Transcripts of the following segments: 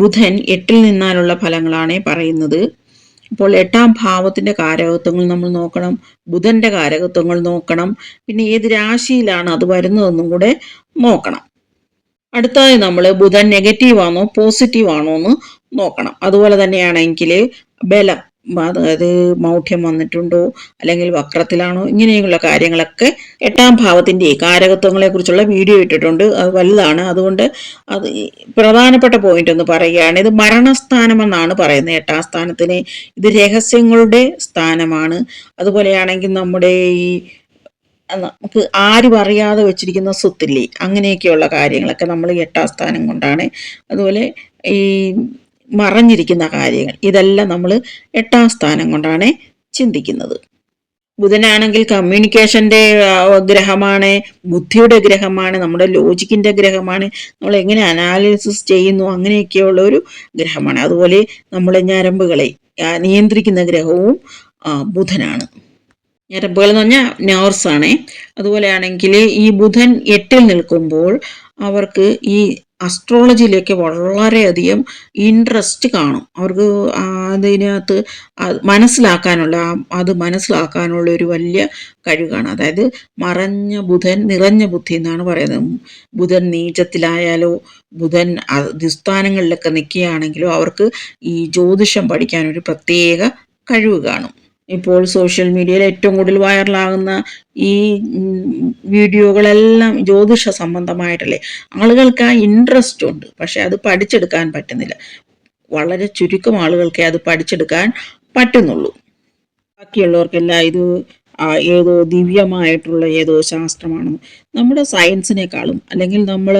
ബുധൻ എട്ടിൽ നിന്നാലുള്ള ഫലങ്ങളാണ് പറയുന്നത്. അപ്പോൾ എട്ടാം ഭാവത്തിന്റെ കാരകത്വങ്ങൾ നമ്മൾ നോക്കണം ബുധന്റെ കാരകത്വങ്ങൾ നോക്കണം പിന്നെ ഏത് രാശിയിലാണ് അത് വരുന്നതെന്നും കൂടെ നോക്കണം. അടുത്തതായി നമ്മൾ ബുധൻ നെഗറ്റീവ് ആണോ പോസിറ്റീവ് ആണോ എന്ന് നോക്കണം. അതുപോലെ തന്നെയാണെങ്കിൽ ബലം അതായത് മൗഢ്യം വന്നിട്ടുണ്ടോ? അല്ലെങ്കിൽ വക്രത്തിലാണോ? ഇങ്ങനെയുള്ള കാര്യങ്ങളൊക്കെ എട്ടാം ഭാവത്തിന്റെ കാരകത്വങ്ങളെ കുറിച്ചുള്ള വീഡിയോ ഇട്ടിട്ടുണ്ട്. അത് വലുതാണ്. അതുകൊണ്ട് അത് പ്രധാനപ്പെട്ട പോയിന്റ് ഒന്ന് പറയുകയാണ്. ഇത് മരണസ്ഥാനമെന്നാണ് പറയുന്നത്. എട്ടാം സ്ഥാനത്തിന് ഇത് രഹസ്യങ്ങളുടെ സ്ഥാനമാണ്. അതുപോലെയാണെങ്കിൽ നമ്മുടെ ഈ നമുക്ക് ആരും അറിയാതെ വെച്ചിരിക്കുന്ന സ്വത്തില്ലേ? അങ്ങനെയൊക്കെയുള്ള കാര്യങ്ങളൊക്കെ നമ്മൾ എട്ടാം സ്ഥാനം കൊണ്ടാണ്. അതുപോലെ ഈ മറഞ്ഞിരിക്കുന്ന കാര്യങ്ങൾ. ഇതെല്ലാം നമ്മൾ എട്ടാം സ്ഥാനം കൊണ്ടാണ് ചിന്തിക്കുന്നത്. ബുധനാണെങ്കിൽ കമ്മ്യൂണിക്കേഷന്റെ ഗ്രഹമാണ് ബുദ്ധിയുടെ ഗ്രഹമാണ് നമ്മുടെ ലോജിക്കിന്റെ ഗ്രഹമാണ്. നമ്മൾ എങ്ങനെ അനാലിസിസ് ചെയ്യുന്നു അങ്ങനെയൊക്കെയുള്ള ഒരു ഗ്രഹമാണ്. അതുപോലെ നമ്മളെ ഞരമ്പുകളെ നിയന്ത്രിക്കുന്ന ഗ്രഹവും ബുധനാണ്. ഞരമ്പുകൾ എന്ന് പറഞ്ഞാൽ നേഴ്സ് ആണേ. അതുപോലെയാണെങ്കിൽ ഈ ബുധൻ എട്ടിൽ നിൽക്കുമ്പോൾ അവർക്ക് ഈ അസ്ട്രോളജിയിലേക്ക് വളരെയധികം ഇൻട്രസ്റ്റ് കാണും. അവർക്ക് അതിനകത്ത് മനസ്സിലാക്കാനുള്ള അത് മനസ്സിലാക്കാനുള്ള ഒരു വലിയ കഴിവാണ്. അതായത് മറഞ്ഞ ബുധൻ നിറഞ്ഞ ബുദ്ധി എന്നാണ് പറയുന്നത്. ബുധൻ നീചത്തിലായാലോ ബുധൻ അധിസ്ഥാനങ്ങളിലൊക്കെ നിൽക്കുകയാണെങ്കിലോ അവർക്ക് ഈ ജ്യോതിഷം പഠിക്കാൻ ഒരു പ്രത്യേക കഴിവ് കാണും. ഇപ്പോൾ സോഷ്യൽ മീഡിയയിൽ ഏറ്റവും കൂടുതൽ വൈറലാകുന്ന ഈ വീഡിയോകളെല്ലാം ജ്യോതിഷ സംബന്ധമായിട്ടല്ലേ? ആളുകൾക്ക് ആ ഇൻട്രസ്റ്റ് ഉണ്ട്. പക്ഷെ അത് പഠിച്ചെടുക്കാൻ പറ്റുന്നില്ല. വളരെ ചുരുക്കം ആളുകൾക്കേ അത് പഠിച്ചെടുക്കാൻ പറ്റുന്നുള്ളൂ. ബാക്കിയുള്ളവർക്കെല്ലാം ഇത് ഏതോ ദിവ്യമായിട്ടുള്ള ഏതോ ശാസ്ത്രമാണ്. നമ്മുടെ സയൻസിനേക്കാളും അല്ലെങ്കിൽ നമ്മൾ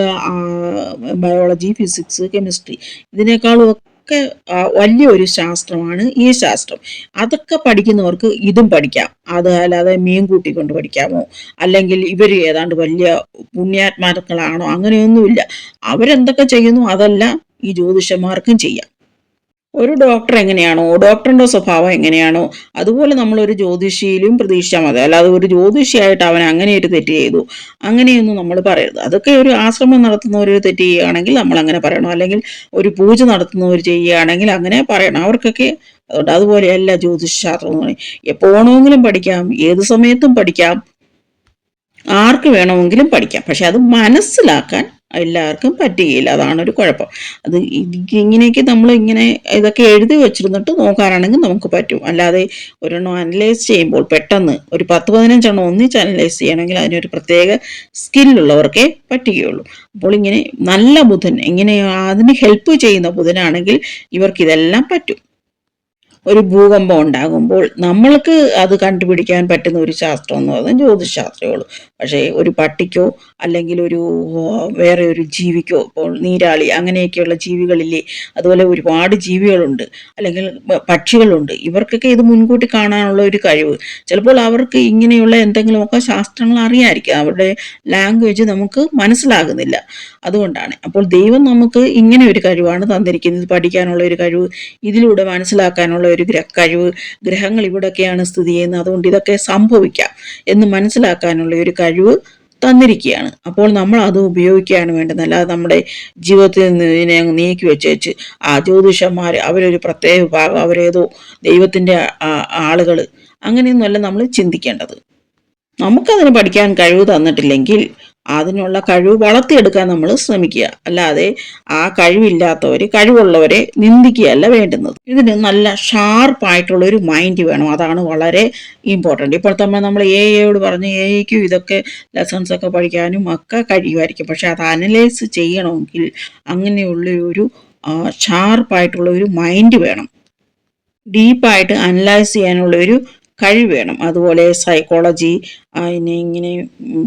ബയോളജി ഫിസിക്സ് കെമിസ്ട്രി ഇതിനേക്കാളും ഒക്കെ വലിയൊരു ശാസ്ത്രമാണ് ഈ ശാസ്ത്രം. അതൊക്കെ പഠിക്കുന്നവർക്ക് ഇതും പഠിക്കാം. അത് അല്ലാതെ മീൻ കൂട്ടിക്കൊണ്ട് പഠിക്കാമോ? അല്ലെങ്കിൽ ഇവർ ഏതാണ്ട് വലിയ പുണ്യാത്മാക്കളാണോ? അങ്ങനെയൊന്നുമില്ല. അവരെന്തൊക്കെ ചെയ്യുന്നു? അതെല്ലാം ഈ ജ്യോതിഷന്മാർക്കും ചെയ്യാം. ഒരു ഡോക്ടർ എങ്ങനെയാണോ? ഡോക്ടറിന്റെ സ്വഭാവം എങ്ങനെയാണോ? അതുപോലെ നമ്മൾ ഒരു ജ്യോതിഷിയിലും പ്രതീക്ഷിച്ചാൽ മതി. അല്ലാതെ ഒരു ജ്യോതിഷിയായിട്ട് അവൻ അങ്ങനെ ഒരു തെറ്റ് ചെയ്തു. അങ്ങനെയൊന്നും നമ്മൾ പറയരുത്. അതൊക്കെ ഒരു ആശ്രമം നടത്തുന്നവർ തെറ്റ് ചെയ്യുകയാണെങ്കിൽ നമ്മൾ അങ്ങനെ പറയണം. അല്ലെങ്കിൽ ഒരു പൂജ നടത്തുന്നവർ ചെയ്യുകയാണെങ്കിൽ അങ്ങനെ പറയണം. അവർക്കൊക്കെ അതുകൊണ്ട് അതുപോലെയല്ല ജ്യോതിഷശാസ്ത്രം എന്ന് പറയും. എപ്പോണമെങ്കിലും പഠിക്കാം. ഏത് സമയത്തും പഠിക്കാം. ആർക്ക് വേണമെങ്കിലും പഠിക്കാം. പക്ഷെ അത് മനസ്സിലാക്കാൻ എല്ലാവർക്കും പറ്റുകയില്ല. അതാണ് ഒരു കുഴപ്പം. അത് ഇങ്ങനെയൊക്കെ നമ്മൾ ഇങ്ങനെ ഇതൊക്കെ എഴുതി വെച്ചിരുന്നിട്ട് നോക്കാനാണെങ്കിൽ നമുക്ക് പറ്റും. അല്ലാതെ ഒരെണ്ണം അനലൈസ് ചെയ്യുമ്പോൾ പെട്ടെന്ന് ഒരു പത്ത് പതിനഞ്ചെണ്ണം ഒന്നിച്ച് അനലൈസ് ചെയ്യണമെങ്കിൽ അതിനൊരു പ്രത്യേക സ്കില്ലുള്ളവർക്കേ പറ്റുകയുള്ളൂ. അപ്പോൾ ഇങ്ങനെ നല്ല ബുധൻ ഇങ്ങനെ അതിന് ഹെൽപ്പ് ചെയ്യുന്ന ബുധനാണെങ്കിൽ ഇവർക്ക് ഇതെല്ലാം പറ്റും. ഒരു ഭൂകമ്പം ഉണ്ടാകുമ്പോൾ നമ്മൾക്ക് അത് കണ്ടുപിടിക്കാൻ പറ്റുന്ന ഒരു ശാസ്ത്രം എന്ന് പറയുന്നത് ജ്യോതിശാസ്ത്രമേ പക്ഷേ ഒരു പട്ടിക്കോ അല്ലെങ്കിൽ ഒരു വേറെ ഒരു ജീവിക്കോ ഇപ്പോൾ നീരാളി അങ്ങനെയൊക്കെയുള്ള ജീവികളില്ലേ അതുപോലെ ഒരുപാട് ജീവികളുണ്ട് അല്ലെങ്കിൽ പക്ഷികളുണ്ട് ഇവർക്കൊക്കെ ഇത് മുൻകൂട്ടി കാണാനുള്ള ഒരു കഴിവ്. ചിലപ്പോൾ അവർക്ക് ഇങ്ങനെയുള്ള എന്തെങ്കിലുമൊക്കെ ശാസ്ത്രങ്ങൾ അറിയായിരിക്കും അവരുടെ ലാംഗ്വേജ് നമുക്ക് മനസ്സിലാകുന്നില്ല. അതുകൊണ്ടാണ്. അപ്പോൾ ദൈവം നമുക്ക് ഇങ്ങനെ ഒരു കഴിവാണ് തന്നിരിക്കുന്നത് പഠിക്കാനുള്ള ഒരു കഴിവ് ഇതിലൂടെ മനസ്സിലാക്കാനുള്ള ഒരു ഗ്രഹ കഴിവ് ഗ്രഹങ്ങൾ ഇവിടെയൊക്കെയാണ് സ്ഥിതി ചെയ്യുന്നത്. അതുകൊണ്ട് ഇതൊക്കെ സംഭവിക്കാം എന്ന് മനസ്സിലാക്കാനുള്ള ഒരു കഴിവ് തന്നിരിക്കുകയാണ്. അപ്പോൾ നമ്മൾ അത് ഉപയോഗിക്കുകയാണ് വേണ്ടത്. അല്ലാതെ നമ്മുടെ ജീവിതത്തിൽ നിന്ന് ഇതിനെ നീക്കി വെച്ചേച്ച് ആ ജ്യോതിഷന്മാർ അവരൊരു പ്രത്യേക വിഭാഗം അവരേതോ ദൈവത്തിന്റെ ആളുകൾ അങ്ങനെയൊന്നുമല്ല നമ്മൾ ചിന്തിക്കേണ്ടത്. നമുക്കതിന് പഠിക്കാൻ കഴിവ് തന്നിട്ടില്ലെങ്കിൽ അതിനുള്ള കഴിവ് വളർത്തിയെടുക്കാൻ നമ്മൾ ശ്രമിക്കുക. അല്ലാതെ ആ കഴിവില്ലാത്തവർ കഴിവുള്ളവരെ നിന്ദിക്കുകയല്ല വേണ്ടുന്നത്. ഇതിന് നല്ല ഷാർപ്പായിട്ടുള്ള ഒരു മൈൻഡ് വേണം. അതാണ് വളരെ ഇമ്പോർട്ടന്റ് ഇപ്പോൾ തന്നെ നമ്മൾ എ എയോട് പറഞ്ഞ് എ ഐക്കും ഇതൊക്കെ ലെസൺസ് ഒക്കെ പഠിക്കാനും ഒക്കെ കഴിയുമായിരിക്കും. പക്ഷെ അത് അനലൈസ് ചെയ്യണമെങ്കിൽ അങ്ങനെയുള്ള ഒരു ഷാർപ്പായിട്ടുള്ള ഒരു മൈൻഡ് വേണം. ഡീപ്പായിട്ട് അനലൈസ് ചെയ്യാനുള്ള ഒരു കഴിവ് വേണം അതുപോലെ സൈക്കോളജി അതിനെ ഇങ്ങനെ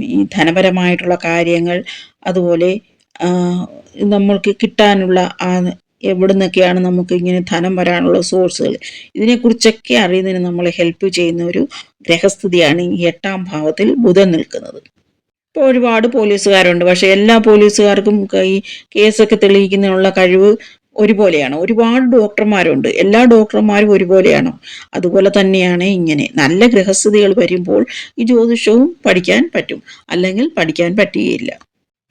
ഈ ധനപരമായിട്ടുള്ള കാര്യങ്ങൾ അതുപോലെ നമ്മൾക്ക് കിട്ടാനുള്ള ആ എവിടെ നിന്നൊക്കെയാണ് നമുക്ക് ഇങ്ങനെ ധനം വരാനുള്ള സോഴ്സുകൾ ഇതിനെക്കുറിച്ചൊക്കെ അറിയുന്നതിന് നമ്മളെ ഹെൽപ്പ് ചെയ്യുന്ന ഒരു ഗ്രഹസ്ഥിതിയാണ് ഈ എട്ടാം ഭാവത്തിൽ ബുധൻ നിൽക്കുന്നത്. ഇപ്പോൾ ഒരുപാട് പോലീസുകാരുണ്ട്. പക്ഷേ എല്ലാ പോലീസുകാർക്കും ഈ കേസൊക്കെ തെളിയിക്കുന്നതിനുള്ള കഴിവ് ഒരുപോലെയാണ്. ഒരുപാട് ഡോക്ടർമാരുണ്ട്. എല്ലാ ഡോക്ടർമാരും ഒരുപോലെയാണോ. അതുപോലെ തന്നെയാണ് ഇങ്ങനെ. നല്ല ഗൃഹസ്ഥിതികൾ വരുമ്പോൾ ഈ ജ്യോതിഷവും പഠിക്കാൻ പറ്റും. അല്ലെങ്കിൽ പഠിക്കാൻ പറ്റുകയില്ല.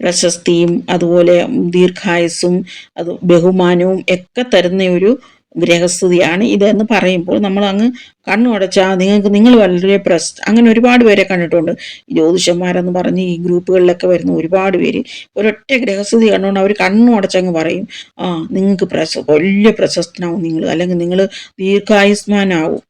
പ്രശസ്തിയും അതുപോലെ ദീർഘായുസ്സും അത് ബഹുമാനവും ഒക്കെ തരുന്ന ഒരു ഗ്രഹസ്ഥിതിയാണ് ഇതെന്ന് പറയുമ്പോൾ നമ്മൾ അങ്ങ് കണ്ണുടച്ചാൽ നിങ്ങൾക്ക് നിങ്ങൾ വളരെ പ്രസ് അങ്ങനെ ഒരുപാട് പേരെ കണ്ടിട്ടുണ്ട്. ജ്യോതിഷന്മാരെന്ന് പറഞ്ഞ് ഈ ഗ്രൂപ്പുകളിലൊക്കെ വരുന്ന ഒരുപാട് പേര്. ഒരൊറ്റ ഗ്രഹസ്ഥിതി കണ്ടുകൊണ്ട് അവർ കണ്ണു അടച്ചങ്ങ് പറയും ആ നിങ്ങൾക്ക് പ്രശ വലിയ പ്രശസ്തനാവും നിങ്ങൾ അല്ലെങ്കിൽ നിങ്ങൾ ദീർഘായുസ്മാനാവും.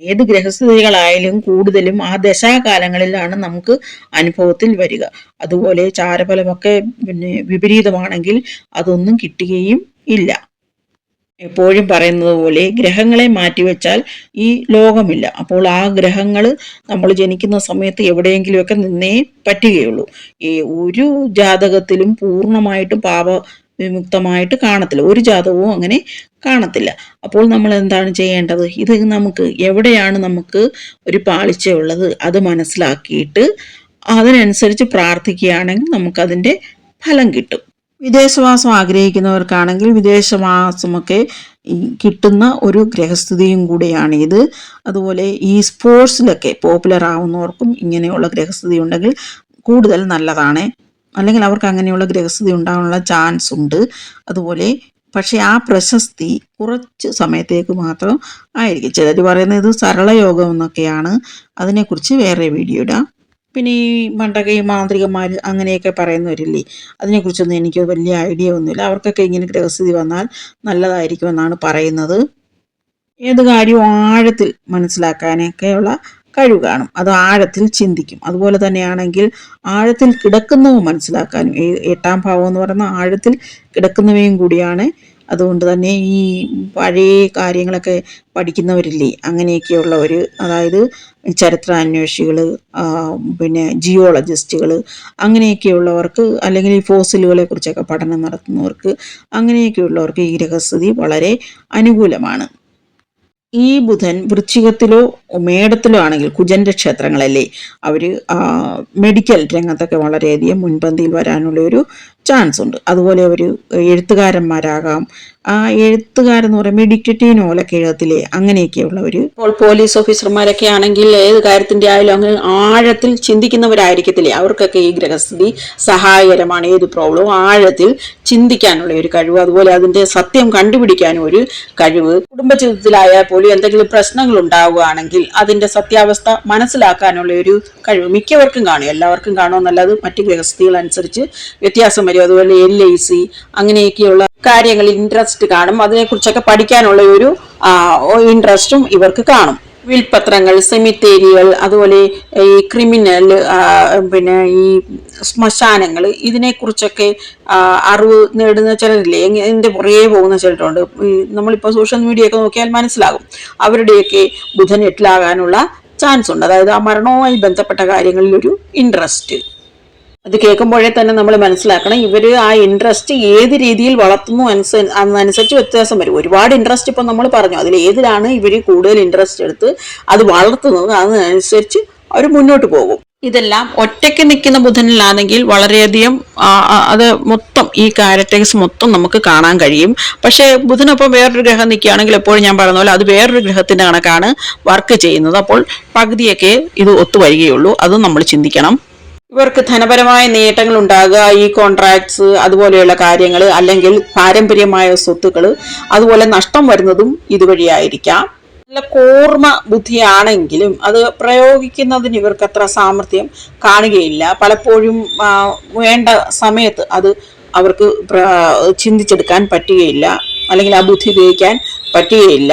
ഏത് ഗ്രഹസ്ഥിതികളായാലും കൂടുതലും ആ ദശാകാലങ്ങളിലാണ് നമുക്ക് അനുഭവത്തിൽ വരിക. അതുപോലെ ചാരഫലമൊക്കെ പിന്നെ വിപരീതമാണെങ്കിൽ അതൊന്നും കിട്ടുകയും ഇല്ല. എപ്പോഴും പറയുന്നത് പോലെ ഗ്രഹങ്ങളെ മാറ്റിവെച്ചാൽ ഈ ലോകമില്ല. അപ്പോൾ ആ ഗ്രഹങ്ങൾ നമ്മൾ ജനിക്കുന്ന സമയത്ത് എവിടെയെങ്കിലുമൊക്കെ നിന്നേ പറ്റുകയുള്ളൂ. ഈ ഒരു ജാതകത്തിലും പൂർണമായിട്ടും പാപ വിമുക്തമായിട്ട് കാണത്തില്ല. ഒരു ജാതകവും അങ്ങനെ കാണത്തില്ല. അപ്പോൾ നമ്മൾ എന്താണ് ചെയ്യേണ്ടത്? ഇത് നമുക്ക് എവിടെയാണ് നമുക്ക് ഒരു പാളിച്ച ഉള്ളത് അത് മനസ്സിലാക്കിയിട്ട് അതിനനുസരിച്ച് പ്രാർത്ഥിക്കുകയാണെങ്കിൽ നമുക്കതിന്റെ ഫലം കിട്ടും. വിദേശവാസം ആഗ്രഹിക്കുന്നവർക്കാണെങ്കിൽ വിദേശവാസമൊക്കെ കിട്ടുന്ന ഒരു ഗ്രഹസ്ഥിതിയും കൂടിയാണ് ഇത്. അതുപോലെ ഈ സ്പോർട്സിലൊക്കെ പോപ്പുലർ ആവുന്നവർക്കും ഇങ്ങനെയുള്ള ഗ്രഹസ്ഥിതി ഉണ്ടെങ്കിൽ കൂടുതൽ നല്ലതാണ്. അല്ലെങ്കിൽ അവർക്ക് അങ്ങനെയുള്ള ഗ്രഹസ്ഥിതി ഉണ്ടാകാനുള്ള ചാൻസ് ഉണ്ട്. അതുപോലെ പക്ഷേ ആ പ്രശസ്തി കുറച്ച് സമയത്തേക്ക് മാത്രം ആയിരിക്കും. ചിലർ പറയുന്നത് ഇത് സരളയോഗം എന്നൊക്കെയാണ്. അതിനെക്കുറിച്ച് വേറെ വീഡിയോ ഇടാം. പിന്നെ ഈ മണ്ടകൈ മാന്ത്രികന്മാർ അങ്ങനെയൊക്കെ പറയുന്നവരില്ലേ? അതിനെക്കുറിച്ചൊന്നും എനിക്ക് വലിയ ഐഡിയ ഒന്നുമില്ല. അവർക്കൊക്കെ ഇങ്ങനെ ഗ്രഹസ്ഥിതി വന്നാൽ നല്ലതായിരിക്കുമെന്നാണ് പറയുന്നത്. ഏത് കാര്യവും ആഴത്തിൽ മനസ്സിലാക്കാനൊക്കെയുള്ള കഴിവ് കാണും. അത് ആഴത്തിൽ ചിന്തിക്കും. അതുപോലെ തന്നെയാണെങ്കിൽ ആഴത്തിൽ കിടക്കുന്നവ മനസ്സിലാക്കാനും. ഈ എട്ടാം ഭാവം എന്ന് പറയുന്ന ആഴത്തിൽ കിടക്കുന്നവയും കൂടിയാണ് അതുകൊണ്ട് തന്നെ ഈ പഴയ കാര്യങ്ങളൊക്കെ പഠിക്കുന്നവരില്ലേ അങ്ങനെയൊക്കെയുള്ളവർ അതായത് ചരിത്രാന്വേഷികൾ പിന്നെ ജിയോളജിസ്റ്റുകൾ അങ്ങനെയൊക്കെയുള്ളവർക്ക് അല്ലെങ്കിൽ ഈ ഫോസിലുകളെ കുറിച്ചൊക്കെ പഠനം നടത്തുന്നവർക്ക് അങ്ങനെയൊക്കെയുള്ളവർക്ക് ഈ ഗ്രഹസ്ഥിതി വളരെ അനുകൂലമാണ്. ഈ ബുധൻ വൃശ്ചികത്തിലോ മേടത്തിലോ ആണെങ്കിൽ കുജന്റെ ക്ഷേത്രങ്ങളല്ലേ അവർ മെഡിക്കൽ രംഗത്തൊക്കെ വളരെയധികം മുൻപന്തിയിൽ വരാനുള്ള ഒരു ചാൻസ് ഉണ്ട്. അതുപോലെ അവർ എഴുത്തുകാരന്മാരാകാം ആ എഴുത്തുകാരെന്ന് പറയുമ്പോൾ ഡിക്റ്റേറ്റീവ് നോവലൊക്കെ എഴുതത്തില്ലേ? ഒരു ഇപ്പോൾ പോലീസ് ഓഫീസർമാരൊക്കെ ആണെങ്കിൽ ഏത് കാര്യത്തിന്റെ ആയാലും അങ്ങനെ ആഴത്തിൽ ചിന്തിക്കുന്നവരായിരിക്കത്തില്ലേ? അവർക്കൊക്കെ ഈ ഗ്രഹസ്ഥിതി സഹായകരമാണ്. ഏത് പ്രോബ്ലവും ആഴത്തിൽ ചിന്തിക്കാനുള്ള ഒരു കഴിവ് അതുപോലെ അതിന്റെ സത്യം കണ്ടുപിടിക്കാനും ഒരു കഴിവ്. കുടുംബജീവിതത്തിലായാൽ പോലും എന്തെങ്കിലും പ്രശ്നങ്ങൾ ഉണ്ടാവുകയാണെങ്കിൽ അതിന്റെ സത്യാവസ്ഥ മനസ്സിലാക്കാനുള്ള ഒരു കഴിവ് മിക്കവർക്കും കാണും. എല്ലാവർക്കും കാണുമെന്നല്ലാതെ മറ്റ് ഗ്രഹസ്ഥികൾ അനുസരിച്ച് വ്യത്യാസം വരും. അതുപോലെ എൽ ഐ സി അങ്ങനെയൊക്കെയുള്ള കാര്യങ്ങളിൽ ഇൻട്രസ്റ്റ് കാണും. അതിനെക്കുറിച്ചൊക്കെ പഠിക്കാനുള്ള ഒരു ഇൻട്രസ്റ്റും ഇവർക്ക് കാണും. വിൽപത്രങ്ങൾ സെമിത്തേരികൾ അതുപോലെ ഈ ക്രിമിനൽ പിന്നെ ഈ ശ്മശാനങ്ങൾ ഇതിനെക്കുറിച്ചൊക്കെ അറിവ് നേടുന്ന ചിലരില്ലേ? എന്റെ പുറകെ പോകുന്ന ചിലരുണ്ട്. നമ്മളിപ്പോൾ സോഷ്യൽ മീഡിയ ഒക്കെ നോക്കിയാൽ മനസ്സിലാകും. അവരുടെയൊക്കെ ബുധൻ എട്ടിലാകാനുള്ള ചാൻസ് ഉണ്ട്. അതായത് ആ മരണവുമായി ബന്ധപ്പെട്ട കാര്യങ്ങളിൽ ഒരു ഇൻട്രസ്റ്റ് അത് കേൾക്കുമ്പോഴേ തന്നെ നമ്മൾ മനസ്സിലാക്കണം. ഇവർ ആ ഇൻട്രസ്റ്റ് ഏത് രീതിയിൽ വളർത്തുന്നു അനുസരിച്ച് വ്യത്യാസം വരും. ഒരുപാട് ഇൻട്രസ്റ്റ് ഇപ്പം നമ്മൾ പറഞ്ഞു. അതിൽ ഏതിലാണ് ഇവർ കൂടുതൽ ഇൻട്രസ്റ്റ് എടുത്ത് അത് വളർത്തുന്നത് അതിനനുസരിച്ച് അവർ മുന്നോട്ട് പോകും. ഇതെല്ലാം ഒറ്റയ്ക്ക് നിൽക്കുന്ന ബുധനിലാണെങ്കിൽ വളരെയധികം അത് മൊത്തം ഈ കാരറ്റക്സ് മൊത്തം നമുക്ക് കാണാൻ കഴിയും. പക്ഷേ ബുധനൊപ്പം വേറൊരു ഗ്രഹം നിൽക്കുകയാണെങ്കിൽ എപ്പോഴും ഞാൻ പറഞ്ഞ പോലെ അത് വേറൊരു ഗ്രഹത്തിന്റെ കണക്കാണ് വർക്ക് ചെയ്യുന്നത്. അപ്പോൾ പകുതിയൊക്കെ ഇത് ഒത്തുവരികയുള്ളൂ. അതും നമ്മൾ ചിന്തിക്കണം. ഇവർക്ക് ധനപരമായ നേട്ടങ്ങൾ ഉണ്ടാകുക ഈ കോൺട്രാക്ട്സ് അതുപോലെയുള്ള കാര്യങ്ങൾ അല്ലെങ്കിൽ പാരമ്പര്യമായ സ്വത്തുക്കൾ അതുപോലെ നഷ്ടം വരുന്നതും ഇതുവഴിയായിരിക്കാം. നല്ല കൂർമ്മ ബുദ്ധിയാണെങ്കിലും അത് പ്രയോഗിക്കുന്നതിന് ഇവർക്ക് അത്ര സാമർഥ്യം കാണുകയില്ല. പലപ്പോഴും വേണ്ട സമയത്ത് അത് അവർക്ക് ചിന്തിച്ചെടുക്കാൻ പറ്റുകയില്ല. അല്ലെങ്കിൽ ആ ബുദ്ധി ഉപയോഗിക്കാൻ പറ്റുകയില്ല.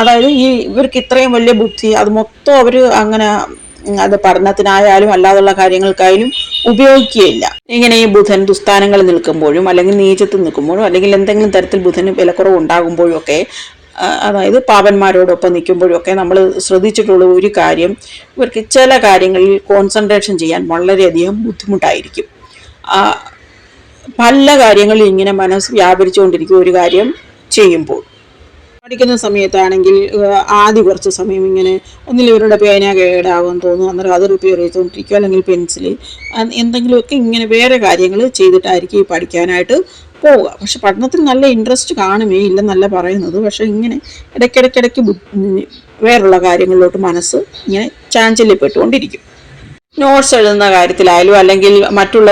അതായത് ഈ ഇവർക്ക് ഇത്രയും വലിയ ബുദ്ധി അത് മൊത്തം അവർ അങ്ങനെ അത് പഠനത്തിനായാലും അല്ലാതുള്ള കാര്യങ്ങൾക്കായാലും ഉപയോഗിക്കുകയില്ല. ഇങ്ങനെ ഈ ബുധൻ ദുസ്ഥാനങ്ങളിൽ നിൽക്കുമ്പോഴും അല്ലെങ്കിൽ നീചത്ത് നിൽക്കുമ്പോഴും അല്ലെങ്കിൽ എന്തെങ്കിലും തരത്തിൽ ബുധന് വിലക്കുറവ് ഉണ്ടാകുമ്പോഴും ഒക്കെ അതായത് പാപന്മാരോടൊപ്പം നിൽക്കുമ്പോഴും ഒക്കെ നമ്മൾ ശ്രദ്ധിച്ചിട്ടുള്ള ഒരു കാര്യം ഇവർക്ക് ചില കാര്യങ്ങളിൽ കോൺസെൻട്രേഷൻ ചെയ്യാൻ വളരെയധികം ബുദ്ധിമുട്ടായിരിക്കും. പല കാര്യങ്ങളിൽ ഇങ്ങനെ മനസ്സ് വ്യാപരിച്ചുകൊണ്ടിരിക്കും ഒരു കാര്യം ചെയ്യുമ്പോൾ. പഠിക്കുന്ന സമയത്താണെങ്കിൽ ആദ്യ കുറച്ച് സമയം ഇങ്ങനെ ഒന്നിൽ ഇവരുടെ പേന കേടാകുമെന്ന് തോന്നും അന്നേരം അത് റിപ്പയർ ചെയ്തുകൊണ്ടിരിക്കുക അല്ലെങ്കിൽ പെൻസിൽ എന്തെങ്കിലുമൊക്കെ ഇങ്ങനെ വേറെ കാര്യങ്ങൾ ചെയ്തിട്ടായിരിക്കും ഈ പഠിക്കാനായിട്ട് പോവുക. പക്ഷെ പഠനത്തിൽ നല്ല ഇൻട്രസ്റ്റ് കാണുമേ ഇല്ലെന്നല്ല പറയുന്നത്. പക്ഷെ ഇങ്ങനെ ഇടയ്ക്കിടയ്ക്കിടയ്ക്ക് വേറുള്ള കാര്യങ്ങളിലോട്ട് മനസ്സ് ഇങ്ങനെ ചാഞ്ചല്യപ്പെട്ടുകൊണ്ടിരിക്കും. നോട്ട്സ് എഴുതുന്ന കാര്യത്തിലായാലും അല്ലെങ്കിൽ മറ്റുള്ള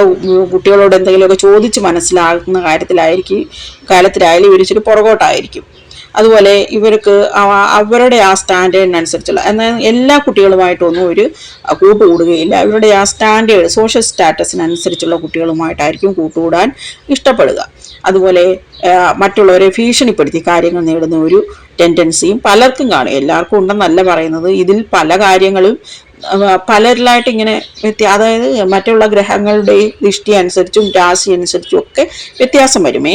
കുട്ടികളോട് എന്തെങ്കിലുമൊക്കെ ചോദിച്ച് മനസ്സിലാക്കുന്ന കാര്യത്തിലായിരിക്കും കാലത്തിലായാലും ഇവർ ഇച്ചിരി പുറകോട്ടായിരിക്കും. അതുപോലെ ഇവർക്ക് അവരുടെ ആ സ്റ്റാൻഡേർഡിനനുസരിച്ചുള്ള എന്നാൽ എല്ലാ കുട്ടികളുമായിട്ടൊന്നും ഒരു കൂട്ടുകൂടുകയില്ല. അവരുടെ ആ സ്റ്റാൻഡേർഡ് സോഷ്യൽ സ്റ്റാറ്റസിനനുസരിച്ചുള്ള കുട്ടികളുമായിട്ടായിരിക്കും കൂട്ടുകൂടാൻ ഇഷ്ടപ്പെടുക. അതുപോലെ മറ്റുള്ളവരെ ഭീഷണിപ്പെടുത്തി കാര്യങ്ങൾ നേടുന്ന ഒരു ടെൻഡൻസിയും പലർക്കും കാണും. എല്ലാവർക്കും ഉണ്ടെന്നല്ല പറയുന്നത്. ഇതിൽ പല കാര്യങ്ങളും പലരിലായിട്ട് ഇങ്ങനെ വ്യത്യ അതായത് മറ്റുള്ള ഗ്രഹങ്ങളുടെ ദൃഷ്ടി അനുസരിച്ചും രാശി അനുസരിച്ചും ഒക്കെ വ്യത്യാസം വരുമേ.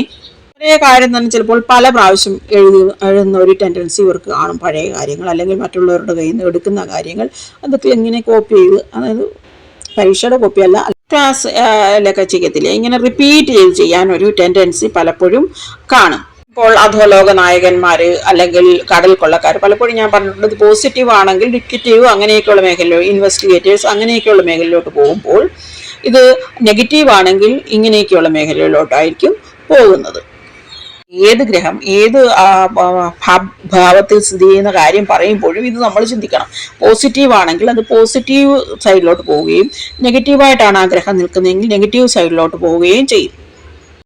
പഴയ കാര്യം തന്നെ ചിലപ്പോൾ പല പ്രാവശ്യം എഴുതി എഴുതുന്ന ഒരു ടെൻഡൻസി ഇവർക്ക് കാണും. പഴയ കാര്യങ്ങൾ അല്ലെങ്കിൽ മറ്റുള്ളവരുടെ കയ്യിൽ നിന്ന് എടുക്കുന്ന കാര്യങ്ങൾ. അതൊക്കെ എങ്ങനെ കോപ്പി ചെയ്ത് അതായത് പരീക്ഷയുടെ കോപ്പിയല്ല ക്ലാസ് ലൊക്കെ ചെയ്യത്തില്ലേ. ഇങ്ങനെ റിപ്പീറ്റ് ചെയ്ത് ചെയ്യാൻ ഒരു ടെൻഡൻസി പലപ്പോഴും കാണും. ഇപ്പോൾ അധോലോക നായകന്മാർ അല്ലെങ്കിൽ കടൽ കൊള്ളക്കാർ പലപ്പോഴും ഞാൻ പറഞ്ഞിട്ടുണ്ട് പോസിറ്റീവ് ആണെങ്കിൽ ഡിക്റ്റീവ് അങ്ങനെയൊക്കെയുള്ള മേഖലയിലോ ഇൻവെസ്റ്റിഗേറ്റേഴ്സ് അങ്ങനെയൊക്കെയുള്ള മേഖലയിലോട്ട് പോകുമ്പോൾ ഇത് നെഗറ്റീവ് ആണെങ്കിൽ ഇങ്ങനെയൊക്കെയുള്ള മേഖലയിലോട്ടായിരിക്കും പോകുന്നത്. ഏത് ഗ്രഹം ഏത് ഭാവത്തിൽ സ്ഥിതി ചെയ്യുന്ന കാര്യം പറയുമ്പോഴും ഇത് നമ്മൾ ചിന്തിക്കണം. പോസിറ്റീവ് ആണെങ്കിൽ അത് പോസിറ്റീവ് സൈഡിലോട്ട് പോവുകയും നെഗറ്റീവായിട്ടാണ് ആ ഗ്രഹം നിൽക്കുന്നതെങ്കിൽ നെഗറ്റീവ് സൈഡിലോട്ട് പോവുകയും ചെയ്യും.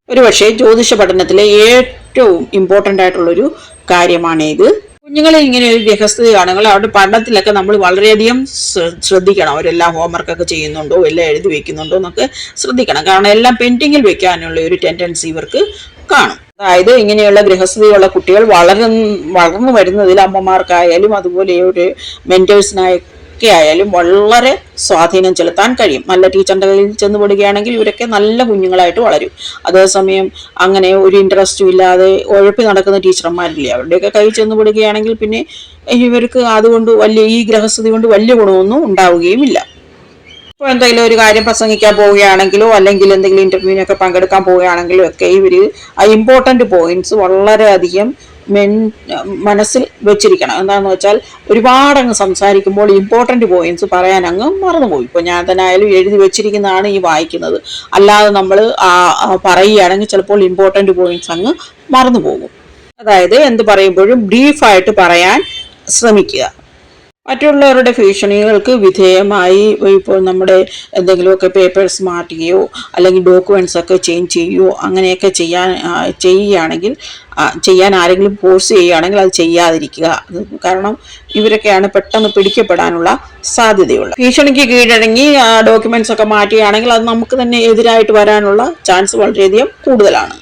ഒരുപക്ഷെ ജ്യോതിഷ പഠനത്തിലെ ഏറ്റവും ഇമ്പോർട്ടന്റ് ആയിട്ടുള്ളൊരു കാര്യമാണ് ഇത്. കുഞ്ഞുങ്ങളിൽ ഇങ്ങനെ ഒരു ഗ്രഹസ്ഥിതി ആണെങ്കിൽ അവരുടെ പഠനത്തിലൊക്കെ നമ്മൾ വളരെയധികം ശ്ര- ശ്രദ്ധിക്കണം. അവരെല്ലാം ഹോംവർക്കൊക്കെ ചെയ്യുന്നുണ്ടോ എല്ലാം എഴുതി വെക്കുന്നുണ്ടോ എന്നൊക്കെ ശ്രദ്ധിക്കണം. കാരണം എല്ലാം പെൻഡിങ്ങിൽ വെക്കാനുള്ള ഒരു ടെൻഡൻസി ഇവർക്ക് കാണും. അതായത് ഇങ്ങനെയുള്ള ഗൃഹസ്ഥിതിയുള്ള കുട്ടികൾ വളർന്ന് വളർന്നു വരുന്നതിൽ അമ്മമാർക്കായാലും അതുപോലെ ഒരു മെന്റേഴ്സിനായൊക്കെ ആയാലും വളരെ സ്വാധീനം ചെലുത്താൻ കഴിയും. നല്ല ടീച്ചറിന്റെ കയ്യിൽ ചെന്ന് പെടുകയാണെങ്കിൽ ഇവരൊക്കെ നല്ല കുഞ്ഞുങ്ങളായിട്ട് വളരും. അതേസമയം അങ്ങനെ ഒരു ഇൻട്രസ്റ്റും ഇല്ലാതെ ഉഴപ്പി നടക്കുന്ന ടീച്ചർമാരില്ലേ? അവരുടെയൊക്കെ കയ്യിൽ ചെന്ന് പെടുകയാണെങ്കിൽ പിന്നെ ഇവർക്ക് അതുകൊണ്ട് വലിയ ഈ ഗ്രഹസ്ഥിതി കൊണ്ട് വലിയ ഗുണമൊന്നും ഉണ്ടാവുകയുമില്ല. ഇപ്പോൾ എന്തെങ്കിലും ഒരു കാര്യം പ്രസംഗിക്കാൻ പോവുകയാണെങ്കിലോ അല്ലെങ്കിൽ എന്തെങ്കിലും ഇന്റർവ്യൂവിനൊക്കെ പങ്കെടുക്കാൻ പോവുകയാണെങ്കിലോ ഒക്കെ ഇവർ ആ ഇമ്പോർട്ടന്റ് പോയിന്റ്സ് വളരെയധികം മെൻ മനസ്സിൽ വെച്ചിരിക്കണം. എന്താണെന്ന് വെച്ചാൽ ഒരുപാട് അങ്ങ് സംസാരിക്കുമ്പോൾ ഇമ്പോർട്ടന്റ് പോയിന്റ്സ് പറയാൻ അങ്ങ് മറന്നുപോയി. ഇപ്പോൾ ഞാൻ തന്നെ ആയാലും എഴുതി വെച്ചിരിക്കുന്നതാണ് ഈ വായിക്കുന്നത്. അല്ലാതെ നമ്മൾ പറയുകയാണെങ്കിൽ ചിലപ്പോൾ ഇമ്പോർട്ടന്റ് പോയിന്റ്സ് അങ്ങ് മറന്നു പോകും അതായത് എന്ത് പറയുമ്പോഴും ബ്രീഫായിട്ട് പറയാൻ ശ്രമിക്കുക. മറ്റുള്ളവരുടെ ഭീഷണികൾക്ക് വിധേയമായി ഇപ്പോൾ നമ്മുടെ എന്തെങ്കിലുമൊക്കെ പേപ്പേഴ്സ് മാറ്റുകയോ അല്ലെങ്കിൽ ഡോക്യുമെന്റ്സ് ഒക്കെ ചേഞ്ച് ചെയ്യുകയോ അങ്ങനെയൊക്കെ ചെയ്യാൻ ചെയ്യുകയാണെങ്കിൽ ചെയ്യാൻ ആരെങ്കിലും ഫോഴ്സ് ചെയ്യുകയാണെങ്കിൽ അത് ചെയ്യാതിരിക്കുക. കാരണം ഇവരൊക്കെയാണ് പെട്ടെന്ന് പിടിക്കപ്പെടാനുള്ള സാധ്യതയുള്ളത്. ഭീഷണിക്ക് കീഴടങ്ങി ഡോക്യുമെന്റ്സ് ഒക്കെ മാറ്റുകയാണെങ്കിൽ അത് നമുക്ക് തന്നെ എതിരായിട്ട് വരാനുള്ള ചാൻസ് വളരെയധികം കൂടുതലാണ്.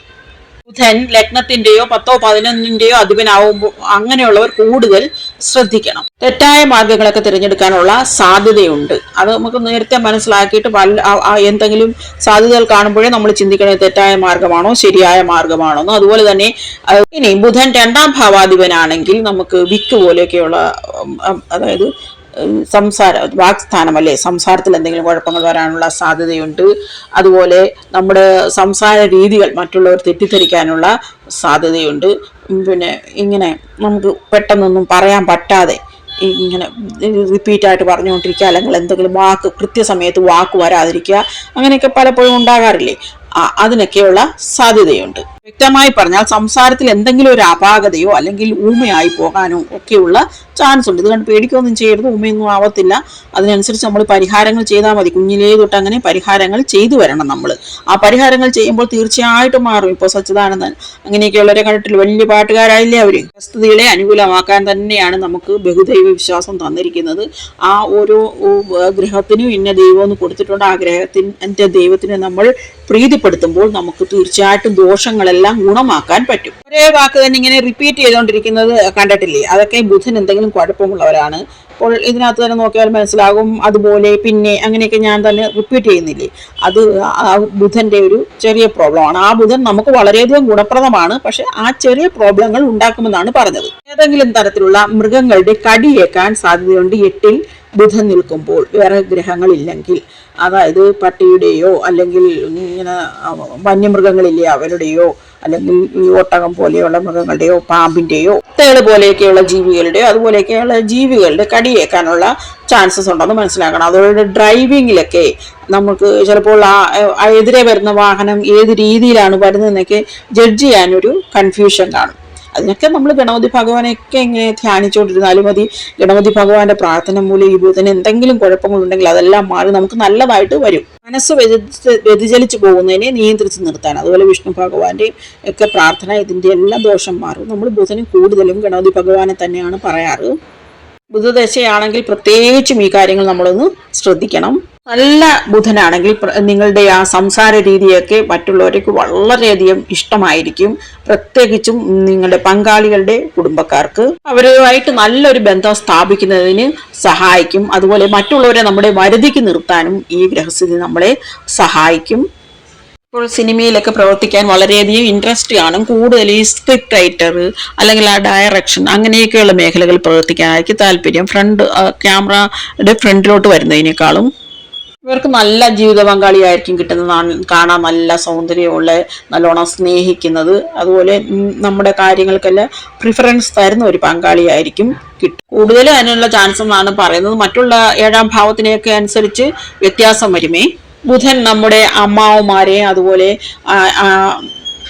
ബുധൻ ലഗ്നത്തിന്റെയോ പത്തോ പതിനൊന്നിന്റെയോ അധിപനാവുമ്പോൾ അങ്ങനെയുള്ളവർ കൂടുതൽ ശ്രദ്ധിക്കണം. തെറ്റായ മാർഗങ്ങളൊക്കെ തിരഞ്ഞെടുക്കാനുള്ള സാധ്യതയുണ്ട്. അത് നമുക്ക് നേരത്തെ മനസ്സിലാക്കിയിട്ട് ആ എന്തെങ്കിലും സാധ്യതകൾ കാണുമ്പോഴേ നമ്മൾ ചിന്തിക്കണത് തെറ്റായ മാർഗമാണോ ശരിയായ മാർഗമാണോ എന്ന്. അതുപോലെ തന്നെ ഇനി ബുധൻ രണ്ടാം ഭാവാധിപനാണെങ്കിൽ നമുക്ക് വിക്ക് പോലെയൊക്കെയുള്ള അതായത് സംസാര വാക്സ്ഥാനം അല്ലേ സംസാരത്തിൽ എന്തെങ്കിലും കുഴപ്പങ്ങൾ വരാനുള്ള സാധ്യതയുണ്ട്. അതുപോലെ നമ്മുടെ സംസാര രീതികൾ മറ്റുള്ളവർ തെറ്റിദ്ധരിക്കാനുള്ള സാധ്യതയുണ്ട്. പിന്നെ ഇങ്ങനെ നമുക്ക് പെട്ടെന്നൊന്നും പറയാൻ പറ്റാതെ ഇങ്ങനെ റിപ്പീറ്റായിട്ട് പറഞ്ഞുകൊണ്ടിരിക്കുക അല്ലെങ്കിൽ എന്തെങ്കിലും വാക്ക് കൃത്യസമയത്ത് വാക്ക് വരാതിരിക്കുക അങ്ങനെയൊക്കെ പലപ്പോഴും ഉണ്ടാകാറില്ലേ? അതിനൊക്കെയുള്ള സാധ്യതയുണ്ട്. വ്യക്തമായി പറഞ്ഞാൽ സംസാരത്തിൽ എന്തെങ്കിലും ഒരു അപാകതയോ അല്ലെങ്കിൽ ഊമയായി പോകാനോ ഒക്കെയുള്ള ചാൻസ് ഉണ്ട്. ഇത് കണ്ട് പേടിക്കൊന്നും ചെയ്യരുത്. ഊമയൊന്നും ആവത്തില്ല. അതിനനുസരിച്ച് നമ്മൾ പരിഹാരങ്ങൾ ചെയ്താൽ മതി. കുഞ്ഞിലേ തൊട്ട് അങ്ങനെ പരിഹാരങ്ങൾ ചെയ്തു വരണം നമ്മൾ. ആ പരിഹാരങ്ങൾ ചെയ്യുമ്പോൾ തീർച്ചയായിട്ടും മാറും. ഇപ്പോൾ സച്ചിദാനന്ദൻ അങ്ങനെയൊക്കെയുള്ളവരെ കണ്ടിട്ട് വലിയ പാട്ടുകാരായില്ലേ അവർ വസ്തുതകളെ അനുകൂലമാക്കാൻ തന്നെയാണ് നമുക്ക് ബഹുദൈവ വിശ്വാസം തന്നിരിക്കുന്നത്. ആ ഓരോ ഗ്രഹത്തിനും ഇന്ന ദൈവം എന്ന് കൊടുത്തിട്ടുണ്ട്. ആ ഗ്രഹത്തിന്റെ ദൈവത്തിനെ നമ്മൾ പ്രീതിപ്പെടുത്തുമ്പോൾ നമുക്ക് തീർച്ചയായിട്ടും ദോഷങ്ങളെല്ലാം ഗുണമാക്കാൻ പറ്റും. ഒരേ വാക്ക് തന്നെ ഇങ്ങനെ റിപ്പീറ്റ് ചെയ്തുകൊണ്ടിരിക്കുന്നത് കണ്ടിട്ടില്ലേ? അതൊക്കെ ബുധൻ എന്തെങ്കിലും കുഴപ്പമുള്ളവരാണ്. അപ്പോൾ ഇതിനകത്ത് തന്നെ നോക്കിയാൽ മനസ്സിലാകും. അതുപോലെ പിന്നെ അങ്ങനെയൊക്കെ ഞാൻ തന്നെ റിപ്പീറ്റ് ചെയ്യുന്നില്ലേ? അത് ആ ബുധന്റെ ഒരു ചെറിയ പ്രോബ്ലമാണ് ആ ബുധൻ നമുക്ക് വളരെയധികം ഗുണപ്രദമാണ്. പക്ഷെ ആ ചെറിയ പ്രോബ്ലങ്ങൾ ഉണ്ടാക്കുമെന്നാണ് പറഞ്ഞത്. ഏതെങ്കിലും തരത്തിലുള്ള മൃഗങ്ങളുടെ കടിയേക്കാൻ സാധ്യതയുണ്ട്. എട്ടിൽ ബുധൻ നിൽക്കുമ്പോൾ വേറെ ഗ്രഹങ്ങളില്ലെങ്കിൽ അതായത് പട്ടിയുടെയോ അല്ലെങ്കിൽ ഇങ്ങനെ വന്യമൃഗങ്ങളില്ലേ അവരുടെയോ അല്ലെങ്കിൽ ഈ ഒട്ടകം പോലെയുള്ള മൃഗങ്ങളുടെയോ പാമ്പിന്റെയോ തേൾ പോലെയൊക്കെയുള്ള ജീവികളുടെയോ അതുപോലെയൊക്കെയുള്ള ജീവികളുടെ കടിയേക്കാനുള്ള ചാൻസസ് ഉണ്ടെന്ന് മനസ്സിലാക്കണം. അതുപോലെ ഡ്രൈവിങ്ങിലൊക്കെ നമുക്ക് ചിലപ്പോൾ ആ എതിരെ വരുന്ന വാഹനം ഏത് രീതിയിലാണ് വരുന്നതെന്നൊക്കെ ജഡ്ജ് ചെയ്യാനൊരു കൺഫ്യൂഷൻ കാണും. അതിനൊക്കെ നമ്മൾ ഗണപതി ഭഗവാനെയൊക്കെ ഇങ്ങനെ ധ്യാനിച്ചുകൊണ്ടിരുന്നാലും മതി. ഗണപതി ഭഗവാന്റെ പ്രാർത്ഥന മൂലം ഈ ഭൂതത്തിന് എന്തെങ്കിലും കുഴപ്പങ്ങളുണ്ടെങ്കിൽ അതെല്ലാം മാറി നമുക്ക് നല്ലതായിട്ട് വരും. മനസ്സ് വ്യതിച- വ്യതിചലിച്ചു പോകുന്നതിനെ നിയന്ത്രിച്ച് നിർത്താൻ. അതുപോലെ വിഷ്ണു ഭഗവാന്റെയും ഒക്കെ പ്രാർത്ഥന ഇതിന്റെ എല്ലാ ദോഷം മാറും. നമ്മൾ ബുധന് കൂടുതലും ഗണപതി ഭഗവാനെ തന്നെയാണ് പറയാറ്. ബുധദശയാണെങ്കിൽ പ്രത്യേകിച്ചും ഈ കാര്യങ്ങൾ നമ്മളൊന്ന് ശ്രദ്ധിക്കണം. നല്ല ബുധനാണെങ്കിൽ നിങ്ങളുടെ ആ സംസാര രീതിയൊക്കെ മറ്റുള്ളവർക്ക് വളരെയധികം ഇഷ്ടമായിരിക്കും. പ്രത്യേകിച്ചും നിങ്ങളുടെ പങ്കാളികളുടെ കുടുംബക്കാർക്ക്. അവരുമായിട്ട് നല്ലൊരു ബന്ധം സ്ഥാപിക്കുന്നതിന് സഹായിക്കും. അതുപോലെ മറ്റുള്ളവരെ നമ്മുടെ വരുതിക്ക് നിർത്താനും ഈ ഗ്രഹസ്ഥിതി നമ്മളെ സഹായിക്കും. ഇപ്പോൾ സിനിമയിലൊക്കെ പ്രവർത്തിക്കാൻ വളരെയധികം ഇൻട്രസ്റ്റ് കാണും. കൂടുതൽ ഈ സ്ക്രിപ്റ്റ് റൈറ്റർ അല്ലെങ്കിൽ ആ ഡയറക്ഷൻ അങ്ങനെയൊക്കെയുള്ള മേഖലകളിൽ പ്രവർത്തിക്കാനായിരിക്കും താല്പര്യം. ഫ്രണ്ട് ക്യാമറയുടെ ഫ്രണ്ടിലോട്ട് വരുന്നതിനേക്കാളും ഇവർക്ക് നല്ല ജീവിത പങ്കാളിയായിരിക്കും കിട്ടുന്നത് നാ- കാണാൻ നല്ല സൗന്ദര്യമുള്ള നല്ലോണം സ്നേഹിക്കുന്നത്. അതുപോലെ നമ്മുടെ കാര്യങ്ങൾക്കെല്ലാം പ്രിഫറൻസ് തരുന്ന ഒരു പങ്കാളിയായിരിക്കും കിട്ടും. കൂടുതലും അതിനുള്ള ചാൻസ് എന്നാണ് പറയുന്നത്. മറ്റുള്ള ഏഴാം ഭാവത്തിനെയൊക്കെ അനുസരിച്ച് വ്യത്യാസം വരുമേ. ബുധൻ നമ്മുടെ അമ്മാവുമാരെ അതുപോലെ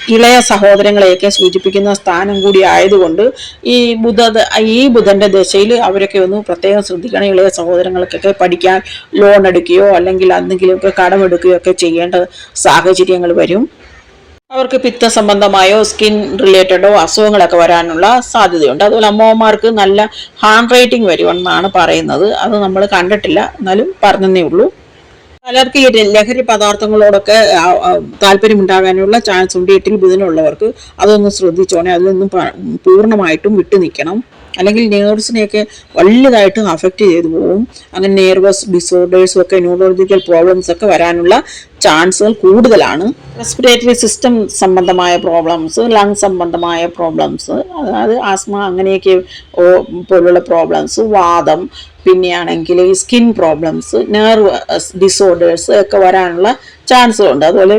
ഇളയ സഹോദരങ്ങളെയൊക്കെ സൂചിപ്പിക്കുന്ന സ്ഥാനം കൂടി ആയതുകൊണ്ട് ഈ ബുധ ഈ ബുധന്റെ ദശയിൽ അവരൊക്കെ ഒന്ന് പ്രത്യേകം ശ്രദ്ധിക്കണം ഇളയ സഹോദരങ്ങൾക്കൊക്കെ പഠിക്കാൻ ലോൺ എടുക്കുകയോ അല്ലെങ്കിൽ എന്തെങ്കിലുമൊക്കെ കടമെടുക്കുകയോ ഒക്കെ ചെയ്യേണ്ട സാഹചര്യങ്ങൾ വരും. അവർക്ക് പിത്ത സംബന്ധമായോ സ്കിൻ റിലേറ്റഡോ അസുഖങ്ങളൊക്കെ വരാനുള്ള സാധ്യതയുണ്ട്. അതുപോലെ അമ്മമാർക്ക് നല്ല ഹാൻഡ് റൈറ്റിംഗ് വരുമെന്നാണ് പറയുന്നത്. അത് നമ്മൾ കണ്ടിട്ടില്ല. എന്നാലും പറഞ്ഞതേ ഉള്ളൂ. പലർക്ക് ഈ ലഹരി പദാർത്ഥങ്ങളോടൊക്കെ താല്പര്യമുണ്ടാകാനുള്ള ചാൻസ് ഉണ്ട്. എട്ടിൽ ബുധനുള്ളവർക്ക് അതൊന്ന് ശ്രദ്ധിച്ചോണേ അതിൽ നിന്നും പൂർണമായിട്ടും വിട്ടു നിൽക്കണം. അല്ലെങ്കിൽ നേഴ്സിനെയൊക്കെ വലുതായിട്ട് അഫക്റ്റ് ചെയ്തു പോകും അങ്ങനെ നെർവസ് ഡിസോർഡേഴ്സും ഒക്കെ ന്യൂറോളജിക്കൽ പ്രോബ്ലംസ് ഒക്കെ വരാനുള്ള ചാൻസുകൾ കൂടുതലാണ്. റെസ്പിറേറ്ററി സിസ്റ്റം സംബന്ധമായ പ്രോബ്ലംസ് ലങ് സംബന്ധമായ പ്രോബ്ലംസ് അതായത് ആസ്മ അങ്ങനെയൊക്കെ പോലുള്ള പ്രോബ്ലംസ് വാദം പിന്നെയാണെങ്കിൽ ഈ സ്കിൻ പ്രോബ്ലംസ് നെർവ് ഡിസോർഡേഴ്സ് ഒക്കെ വരാനുള്ള ചാൻസുകളുണ്ട്. അതുപോലെ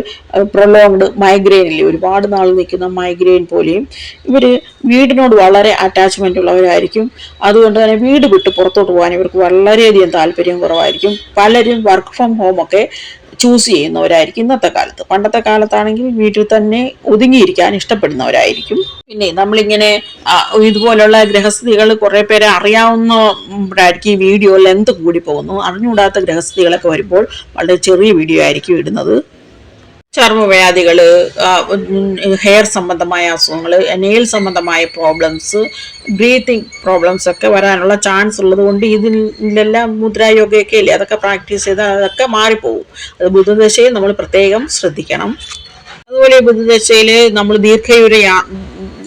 പ്രൊലോങ്ഡ് മൈഗ്രെയിനിൽ ഒരുപാട് നാൾ നിൽക്കുന്ന മൈഗ്രെയിൻ പോലെയും ഇവർ വീടിനോട് വളരെ അറ്റാച്ച്മെന്റ് ഉള്ളവരായിരിക്കും. അതുകൊണ്ട് തന്നെ വീട് വിട്ട് പുറത്തോട്ട് പോകാൻ ഇവർക്ക് വളരെയധികം താല്പര്യം കുറവായിരിക്കും. പലരും വർക്ക് ഫ്രം ഹോം ഒക്കെ ചൂസ് ചെയ്യുന്നവരായിരിക്കും ഇന്നത്തെ കാലത്ത്. പണ്ടത്തെ കാലത്താണെങ്കിൽ വീട്ടിൽ തന്നെ ഒതുങ്ങിയിരിക്കാൻ ഇഷ്ടപ്പെടുന്നവരായിരിക്കും. പിന്നെ നമ്മളിങ്ങനെ ഇതുപോലുള്ള ഗ്രഹസ്ഥിതികൾ കുറേ പേരെ അറിയാവുന്നവരായിരിക്കും ഈ വീഡിയോ ലെന്ത് കൂടി പോകുന്നു. അറിഞ്ഞുകൂടാത്ത ഗ്രഹസ്ഥിതികളൊക്കെ വരുമ്പോൾ വളരെ ചെറിയ വീഡിയോ ആയിരിക്കും ഇടുന്നത്. ചർമ്മവ്യാധികൾ ഹെയർ സംബന്ധമായ അസുഖങ്ങൾ നെയിൽ സംബന്ധമായ പ്രോബ്ലംസ് ബ്രീത്തിങ് പ്രോബ്ലംസ് ഒക്കെ വരാനുള്ള ചാൻസ് ഉള്ളത് കൊണ്ട് ഇതിലെല്ലാം മുദ്രായോഗയൊക്കെ ഇല്ലേ അതൊക്കെ പ്രാക്ടീസ് ചെയ്താൽ അതൊക്കെ മാറിപ്പോകും അത് ബുധദശയിൽ നമ്മൾ പ്രത്യേകം ശ്രദ്ധിക്കണം. അതുപോലെ ബുധദശയിൽ നമ്മൾ ദീർഘയൂര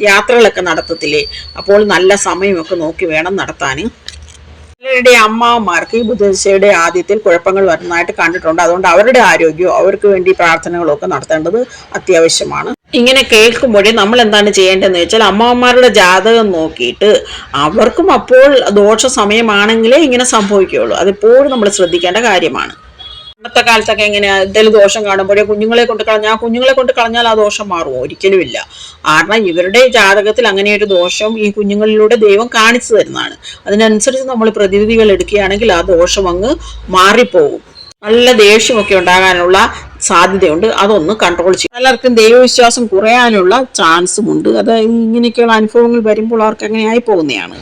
യാത്രകളൊക്കെ നടത്തത്തില്ലേ? അപ്പോൾ നല്ല സമയമൊക്കെ നോക്കി വേണം നടത്താൻ. പലരുടെ അമ്മാവന്മാർക്ക് ഈ ബുധദശയുടെ ആദ്യത്തിൽ കുഴപ്പങ്ങൾ വരുന്നതായിട്ട് കണ്ടിട്ടുണ്ട്. അതുകൊണ്ട് അവരുടെ ആരോഗ്യവും അവർക്ക് വേണ്ടി പ്രാർത്ഥനകളൊക്കെ നടത്തേണ്ടത് അത്യാവശ്യമാണ്. ഇങ്ങനെ കേൾക്കുമ്പോഴേ നമ്മൾ എന്താണ് ചെയ്യേണ്ടതെന്ന് വെച്ചാൽ അമ്മാവന്മാരുടെ ജാതകം നോക്കിയിട്ട് അവർക്കും അപ്പോൾ ദോഷ സമയമാണെങ്കിലേ ഇങ്ങനെ സംഭവിക്കുകയുള്ളൂ. അതിപ്പോഴും നമ്മൾ ശ്രദ്ധിക്കേണ്ട കാര്യമാണ്. ഇന്നത്തെ കാലത്തൊക്കെ എങ്ങനെയാ? എന്തെങ്കിലും ദോഷം കാണുമ്പോഴേ കുഞ്ഞുങ്ങളെ കൊണ്ട് കളഞ്ഞാൽ കുഞ്ഞുങ്ങളെ കൊണ്ട് കളഞ്ഞാൽ ആ ദോഷം മാറുമോ? ഒരിക്കലുമില്ല കാരണം ഇവരുടെ ജാതകത്തിൽ അങ്ങനെ ഒരു ദോഷം ഈ കുഞ്ഞുങ്ങളിലൂടെ ദൈവം കാണിച്ചു തരുന്നതാണ്. അതിനനുസരിച്ച് നമ്മൾ പ്രതിവിധികൾ എടുക്കുകയാണെങ്കിൽ ആ ദോഷം അങ്ങ് മാറിപ്പോകും. നല്ല ദേഷ്യമൊക്കെ ഉണ്ടാകാനുള്ള സാധ്യതയുണ്ട്. അതൊന്ന് കൺട്രോൾ ചെയ്യും. പലർക്കും ദൈവവിശ്വാസം കുറയാനുള്ള ചാൻസും ഉണ്ട്. അത് ഇങ്ങനെയൊക്കെയുള്ള അനുഭവങ്ങൾ വരുമ്പോൾ അവർക്ക് അങ്ങനെ ആയി പോകുന്നതാണ്.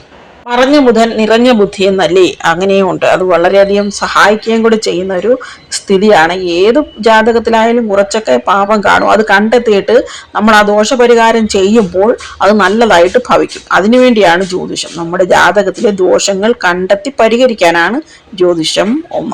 മറഞ്ഞ ബുധൻ നിറഞ്ഞ ബുദ്ധി എന്നല്ലേ അങ്ങനെയും ഉണ്ട്. അത് വളരെയധികം സഹായിക്കുകയും കൂടി ചെയ്യുന്ന ഒരു സ്ഥിതിയാണ്. ഏത് ജാതകത്തിലായാലും കുറച്ചൊക്കെ പാപം കാണും. അത് കണ്ടെത്തിയിട്ട് നമ്മൾ ആ ദോഷപരിഹാരം ചെയ്യുമ്പോൾ അത് നല്ലതായിട്ട് ഭവിക്കും. അതിനുവേണ്ടിയാണ് ജ്യോതിഷം. നമ്മുടെ ജാതകത്തിലെ ദോഷങ്ങൾ കണ്ടെത്തി പരിഹരിക്കാനാണ് ജ്യോതിഷം ഓം